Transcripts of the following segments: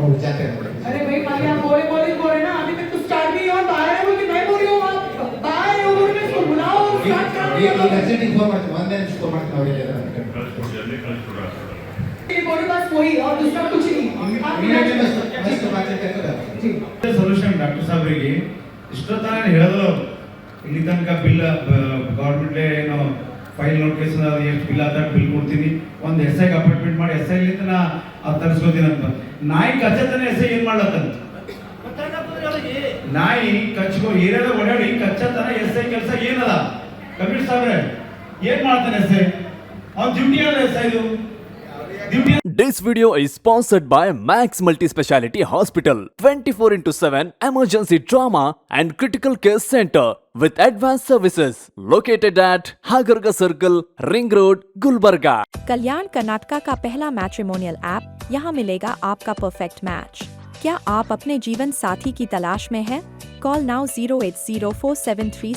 वो जाते हैं बड़े अरे भाई पहले आप बोले बोले बोल रहे ना अभी तक तो स्टार्ट भी हुआ बाहर है बोल के मैं बोल रही हूँ आप बाहर है वो बोल रहे इसको बुलाओ स्टार्ट ಈಗ करो ಅರ್ಜೆಂಟ್ ಇನ್ಫಾರ್ಮ್ ಮಾಡ್ತೀನಿ ಒಂದೇ ನಿಮಿಷ ಫೋನ್ ಮಾಡ್ತೀನಿ ಅವರಿಗೆ ಕಳ್ಸ್ಕೊಡಿ ಅಲ್ಲೇ ಕಳ್ಸ್ಕೊಡ मेरे बोले बस वही और दूसरा कुछ नहीं आप ಇಮಿಡಿಯೇಟ್ಲಿ ಮಸ್ತ್ ಮಾತಾಡ್ತಾ जी ಸೊಲ್ಯೂಷನ್ ಡಾಕ್ಟರ್ ಸಾಹೇಬ್ರಿಗೆ ಇಷ್ಟೊತ್ತ ಹೇಳಿದ್ರು ಇಲ್ಲಿ ತನಕ ಬಿಲ್ ಗೌರ್ಮೆಂಟ್ ಏನೋ ಫೈಲ್ ನೋಟಿಸ್ ಎಷ್ಟು ಬಿಲ್ ಆದ ಬಿಲ್ ಕೊಡ್ತೀನಿ ಒಂದು ಎಸ್ ಐಗೆ ಅಪಾಯಿಂಟ್ಮೆಂಟ್ ಮಾಡಿ ಎಸ್ ಐಲಿಂದ ನಾ ಅದು ತರಿಸ್ಕೋತೀನಿ ಅಂತ ನಾಯಿ ಕಚ್ಚತನ ಹೆಸರು ಏನ್ ಮಾಡ್ಲತ್ತಂತ? ನಾಯಿ ಕಚ್ಕೋ ಏರಿಯಾದ ಓಡಾಡಿ ಕಚ್ಚತನ ಎಸ್ ಐ ಕೆಲಸ ಏನದ? ಕಮಿಷನ್ ಸಾಹೇಬ್ರೆ ಏನ್ ಮಾಡ್ತಾನೆ ಎಸ್ ಐ ಅವ್ನ ಡ್ಯೂಟಿ ಅದ ಎಸ್ ಐದು duty This video is sponsored by Max Multi Speciality Hospital 24 into 7 emergency trauma and critical care center with advanced services located at Hagarga Circle, Ring Road, Gulbarga. Kalyan Karnataka का पहला matrimonial app यहाँ मिलेगा आपका perfect match क्या आप अपने जीवन साथी की तलाश में हैं? Call now zero eight zero four seven three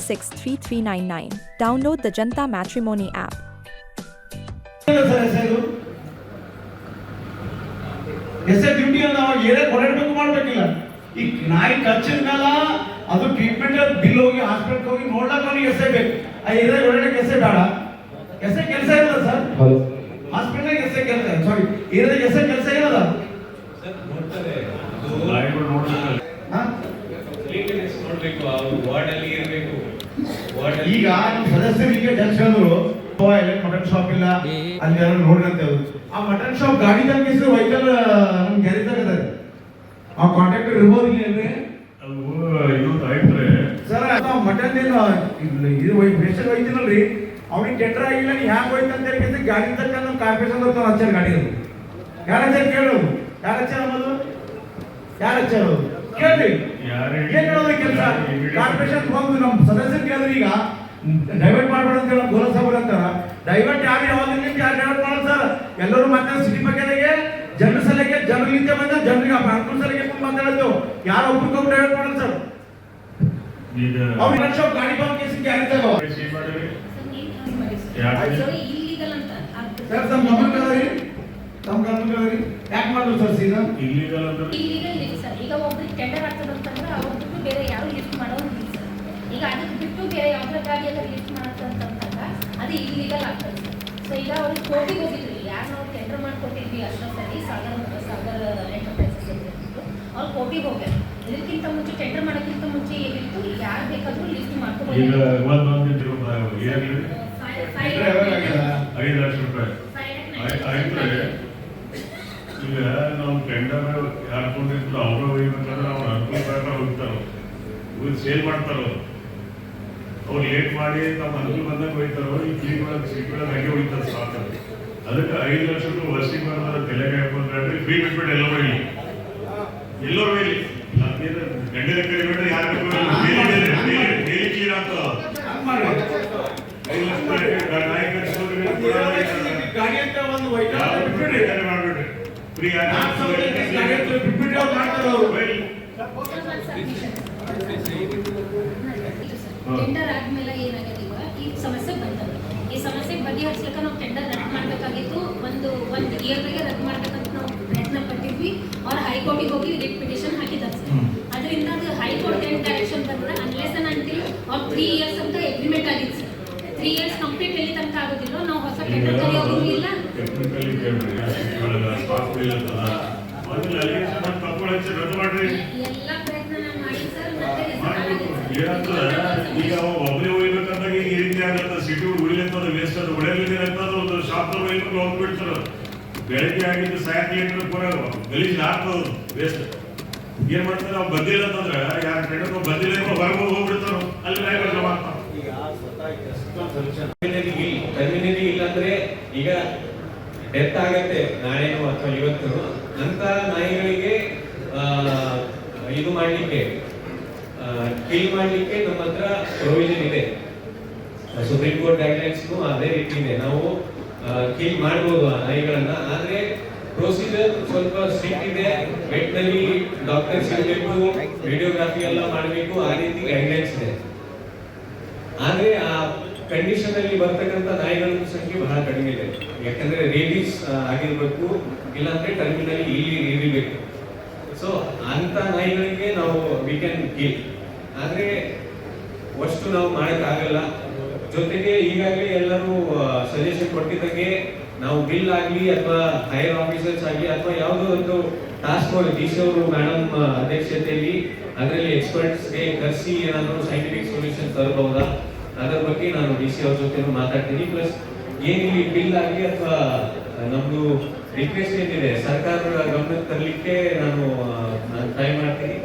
S duty ಅಂತ ಅವಾಗ ಏನೇ ಕೊಡಬೇಕು ಮಾಡ್ಬೇಕಿಲ್ಲ. ಈ ನಾಯಿ ಕಚ್ಚಿದ ಮೇಲೆ ಅದು ಟ್ರೀಟ್ಮೆಂಟ್ ಬಿಲ್ ಹೋಗಿ ಹಾಸ್ಪಿಟಲ್ ಹೋಗಿ ನೋಡ್ಲಕ್ಕ ಅವ್ನಿಗೆ ಎಸೆ ಬೇಕು. ಆ ಎದೆ ಒಳ್ಳೆ ಎಸೆ ಬೇಡ. ಎಸೆ ಕೆಲಸ ಇಲ್ಲ ಸರ್? ಹಾಸ್ಪಿಟಲ್ ಎಸೆ ಕೆಲಸ ಸಾರಿ ಏರಿಯಾದಾಗ ಎಸೆ ಕೆಲಸ ವಾರ್ಡ್ ಈಗ ನಮ್ಮ ಸದಸ್ಯರಿಗೆ ಜಡ್ಜ್ ಹೇಳಿದ್ರು "ಓ, ಇಲ್ಲಿ ಮಟನ್ ಶಾಪ್ ಇಲ್ಲ. ಅಲ್ಲಿ ಯಾರು ನೋಡ್ರಿ ಅಂತ ಆ ಮಟನ್ ಶಾಪ್ ಗಾಡಿ ತನಕ ಹೆಸರು ವೆಹಿಕಲ್ ನಮ್ ಗ್ಯಾರೇಜ್ ಅದಾರೆ ಆ ಕಾಂಟ್ರಾಕ್ಟರ್ ಇರ್ಬೋದು ಇಲ್ಲಿ ಅದು ಆಯ್ತಾರೆ. ಸರ್ ಮಟನ್ ಏನು ಇಲ್ಲ, ಇದು ವೇಸ್ಟಲ್ ಹೋಯ್ತಿನಲ್ರಿ ಅವ್ನಿಗೆ ಟೆಂಡರ್ ಆಗಿಲ್ಲ ನೀ ಹ್ಯಾಂಗ್ ಹೋಯ್ತು ಅಂತ ಹೇಳಿ ಗಾಡಿ ತಕ್ಕ ನಮ್ಮ ಕಾರ್ಪೊರೇಷನ್ ಅವ್ರು ಹಚ್ಚಾರ ಗಾಡಿ ಅದು. ಯಾರ ಹಚ್ಚಾರ ಕೇಳೋದು ಯಾರ ಹಚ್ಚಾರ ಅನ್ನೋದು? ಯಾರ ಹಚ್ಚಾರ ಅದು ಕೇಳ್ರಿ. ಯಾರೇ ಏನ್ ಹೇಳೋದು ಕೆಲಸ? ಕಾರ್ಪೊರೇಷನ್ ಬಂದು ನಮ್ಮ ಸದಸ್ಯರು ಕೇಳಿದ್ರೆ ಈಗ. ಡೈವರ್ಟ್ ಮಾಡ್ಬೇಡ ಅಂತ ಹೇಳೋ ಗೋಲ ಸಾಬ್ರು ಅಂತಾರ? ಡೈವರ್ಟ್ ಯಾರು ಯಾವಾಗ ಯಾರು ಡೈವರ್ಟ್ ಮಾಡೋದು ಸರ್? ಎಲ್ಲರೂ ಮಾತಾಡ ಸಿಟಿ ಬಗ್ಗೆ ಜನರ ಸಲಹೆಗೆ ಜನರಿಂದ ಬಂದ ಜನರಿಗೆ ಅನುಕೂಲ ಸಲಹೆಗೆ ಬಂದು ಮಾತಾಡೋದು ಯಾರು ಒಪ್ಪಿಕೊಂಡು ಡೈವರ್ಟ್ ಮಾಡೋದು ಸರ್. ಈಗ ಅವ್ರು ಲಕ್ಷ ಗಾಡಿ ಯಾರು ಸರ್ ತಮ್ಮ ಗಮನ ಕಳರಿ ತಮ್ಮ ಗಮನ ಕಳರಿ ಯಾಕೆ ಮಾಡಿದ್ರು ಸರ್ ಸೀದಾ? ಇಲ್ಲಿಗಲ್ ಅಂದ್ರೆ ಇಲ್ಲಿಗಲ್ ಸರ್. ಈಗ ಒಬ್ರಿಗೆ ಟೆಂಡರ್ ಆಗ್ತದಂತಂದ್ರೆ ಅವ್ರ ಬಿಟ್ಟು ಬೇರೆ ಯಾರು ಲಿಫ್ಟ್ ಮಾಡೋದು ಇಲ್ಲ ಸರ್. ಈಗ ಬಿಟ್ಟು ಬೇರೆ ಯಾವ್ದಾರ ಗಾಡಿ ಎಲ್ಲ ಲಿಫ್ಟ್ ಮಾಡತ್ತಂತಂದಾಗ ಅದು ಇಲ್ಲಿಗಲ್ ಆಗ್ತದೆ. ಸೊ ಈಗ ಅವ್ರಿಗೆ ಕೋರ್ಟಿಗೆ ಹೋಗಿದ್ರು. ಯಾರು ನಾವು ಟೆಂಡರ್ ಮಾಡ್ಕೊಟ್ಟಿದ್ವಿ ಅಷ್ಟೊತ್ತಲ್ಲಿ ಸಾಗರ್ ಸಾಗರ್ ಎಂಟರ್ಪ್ರೈಸಸ್ ಅಂತ ಹೇಳ್ಬಿಟ್ಟು ಅವ್ರು ಕೋರ್ಟಿಗೆ ಹೋಗ್ಯಾರ. ಇದಕ್ಕಿಂತ ಮುಂಚೆ ಟೆಂಡರ್ ಮಾಡೋಕ್ಕಿಂತ ಮುಂಚೆ ಏನಿತ್ತು? ಯಾರು ಬೇಕಾದರೂ ಲಿಫ್ಟ್ ಮಾಡ್ಕೊಬೋದು. ಈಗ ನಾವು ಟೆಂಡರ್ ಹಾಕೊಂಡಿದ್ರು ಅವರು ಒಯ್ಬೇಕಂದ್ರೆ ಅವ್ರು ಅನುಕೂಲ ಹೋಗ್ತಾರೆ. ಸೇಲ್ ಮಾಡ್ತಾರೋ ಅವ್ರು ಲೇಟ್ ಮಾಡಿ ನಮ್ಮ ಅನುಕೂಲ ಬಂದಾಗ ಹೋಯ್ತಾರೋ ಈ ಕೀಗಳೊಳಗೆ ಸೀಟ್ಗಳೊಳಗೆ ಹಂಗೆ ಹೋಯ್ತಾರೆ ಸಾಕು ಅದಕ್ಕೆ ಐದು ಲಕ್ಷ ರೂಪಾಯಿ ವರ್ಷಿಗೆ ಬರೋದ್ರ ತಲೆಗೆ ಹಾಕೊಂಡ್ರೆ ಫ್ರೀ ಬಿಟ್ಬಿಟ್ಟು ಎಲ್ಲ ಬರಲಿ ಎಲ್ಲರೂ ಬರಲಿ ಗಂಡಿನ ಕರಿಬೇಡ ಬಗೆಹರಿಸ್ಲಿಕ್ಕೆ ನಾವು ಟೆಂಡರ್ ರದ್ದು ಮಾಡಬೇಕಾಗಿತ್ತು. ಒಂದು ಒಂದು ಇಯರ್ಗೆ ರದ್ದು ಮಾಡ್ಬೇಕಂತ ನಾವು ಪ್ರಯತ್ನ ಪಟ್ಟಿದ್ವಿ. ಅವ್ರು ಹೈಕೋರ್ಟಿಗೆ ಹೋಗಿ ರಿಟ್ ಪಿಟಿಷನ್ ಹಾಕಿದ್ದಾರೆ. ಸರ್ ಅದರಿಂದ ಅದು ಹೈಕೋರ್ಟ್ ಏನು ಡೈರೆಕ್ಷನ್ ಬಂದ್ರೆ ಅನ್ಲೆಸ್ ಅಂಟಿಲ್ ಅವ್ರು ತ್ರೀ ಇಯರ್ಸ್ ಅಂತ ಎಗ್ರಿಮೆಂಟ್ ಆಗಿತ್ತು ಸರ್. ತ್ರೀ ಇಯರ್ಸ್ ಕಂಪ್ಲೀಟ್ ಎಲ್ಲಿ ತನಕ ಆಗೋದಿಲ್ಲ ನಾವು ಹೊಸ ಟೆಂಡರ್ ಕರೆಯೋದು ಇಲ್ಲ ಎಲ್ಲ ಪ್ರಯತ್ನ ನಾನು ಮಾಡಿ ಸರ್. ಮತ್ತೆ ಈಗ ಅವ ಒಬ್ಬನೇ ಹೋಗ್ಬೇಕಂದಾಗ ಈಗ ಈ ರೀತಿ ಆಗತ್ತ ಸಿಟಿ ಉಳಿಲಿರ್ತದ ವೇಸ್ಟ್ ಅದು ಉಳಿಯಲಿದೆ ಅಂತದ ಒಂದು ಶಾಪ್ ಹೋಗ್ಬೇಕು ಹೋಗ್ಬಿಡ್ತಾರ ಬೆಳಗ್ಗೆ ಆಗಿದ್ದು ಸಾಯಂಕಾಲ ಪೂರ ಗಲೀಜು ಹಾಕೋದು ವೇಸ್ಟ್ ಏನ್ ಮಾಡ್ತಾರೆ ನಾವು ಬಂದಿಲ್ಲ ಅಂತಂದ್ರೆ, ಯಾರು ಹೆಣ್ಣು ಬಂದಿಲ್ಲ ಹೊರಗೆ ಹೋಗ್ಬಿಡ್ತಾರ, ಅಲ್ಲಿ ನಾಯಿ ಜಮಾ ಆಗ್ತಾವ ಈಗ ಡೆತ್ ಆಗತ್ತೆ, ನಾಳೆನೋ ಅಥವಾ ಇವತ್ತು. ನಂತರ ನಾಯಿಗಳಿಗೆ ಇದು ಮಾಡಲಿಕ್ಕೆ ಕಿಲ್ ಮಾಡಲಿಕ್ಕೆ ನಮ್ಮ ಹತ್ರ ಪ್ರೊವಿಷನ್ ಇದೆ. ಸುಪ್ರೀಂ ಕೋರ್ಟ್ ಗೈಡ್ಲೈನ್ಸ್ ಅದೇ ರೀತಿ ಇದೆ. ನಾವು ಕಿಲ್ ಮಾಡ್ಬೋದು ಆ ನಾಯಿಗಳನ್ನ. ಆದ್ರೆ ಪ್ರೊಸೀಜರ್ ಸ್ವಲ್ಪ ಸ್ಟ್ರಿಕ್ಟ್ ಇದೆ. ವೆಟ್ನಲ್ಲಿ ಡಾಕ್ಟರ್ಸ್ ಇರಬೇಕು ವಿಡಿಯೋಗ್ರಾಫಿ ಎಲ್ಲ ಮಾಡಬೇಕು, ಆ ರೀತಿ ಗೈಡ್ಲೈನ್ಸ್ ಇದೆ. ಆದ್ರೆ ಆ ಕಂಡೀಷನ್ ಅಲ್ಲಿ ಬರ್ತಕ್ಕಂಥ ನಾಯಿಗಳ ಸಂಖ್ಯೆ ಬಹಳ ಕಡಿಮೆ ಇದೆ. ಯಾಕಂದ್ರೆ ರೇಬೀಸ್ ಆಗಿರ್ಬೇಕು, ಇಲ್ಲಾಂದ್ರೆ ಟರ್ಮಿನಲ್ ಇಲ್ಲಿ ಇರಬೇಕು. ಸೊ ಅಂತ ನಾಯಿಗಳಿಗೆ ನಾವು ವಿ ಕ್ಯಾನ್ ಗಿಲ್ ಆದ್ರೆ, ಅಷ್ಟು ನಾವು ಮಾಡಕ್ಕಾಗಲ್ಲ. ಜೊತೆಗೆ ಈಗಾಗಲೇ ಎಲ್ಲರೂ ಸಜೆಷನ್ ಕೊಟ್ಟಿದ್ದಕ್ಕೆ ನಾವು ಬಿಲ್ ಆಗಲಿ ಅಥವಾ ಹೈಯರ್ ಆಫೀಸರ್ಸ್ ಆಗಲಿ ಅಥವಾ ಯಾವುದೋ ಒಂದು ಟಾಸ್ಕ್ ಫೋರ್ಸ್ ಡಿ ಸಿ ಅವರು ಮೇಡಮ್ ಅಧ್ಯಕ್ಷತೆಯಲ್ಲಿ ಅದರಲ್ಲಿ ಎಕ್ಸ್ಪರ್ಟ್ಸ್ಗೆ ಕರೆಸಿ ಏನಾದರೂ ಸೈಂಟಿಫಿಕ್ ಸೊಲ್ಯೂಷನ್ ತರಬಹುದಾ? ಅದರ ಬಗ್ಗೆ ನಾನು ಡಿ ಸಿ ಅವ್ರ ಜೊತೆ ಮಾತಾಡ್ತೀನಿ. ಪ್ಲಸ್ ಏನಿಲ್ಲಿ ಬಿಲ್ ಆಗಲಿ ಅಥವಾ ನಮ್ಮದು ರಿಕ್ವೆಸ್ಟ್ ಏನಿದೆ, ಸರ್ಕಾರದ ಗಮನಕ್ಕೆ ತರಲಿಕ್ಕೆ ನಾನು ನಾನು ಟ್ರೈ ಮಾಡ್ತೀನಿ.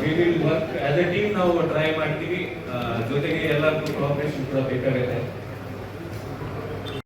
We will work as a team ನಾವು ಟ್ರೈ ಮಾಡ್ತೀವಿ. ಜೊತೆಗೆ ಎಲ್ಲರಿಗೂ ಕೋಆಪರೇಷನ್ ಕೂಡ ಬೇಕಾಗುತ್ತೆ.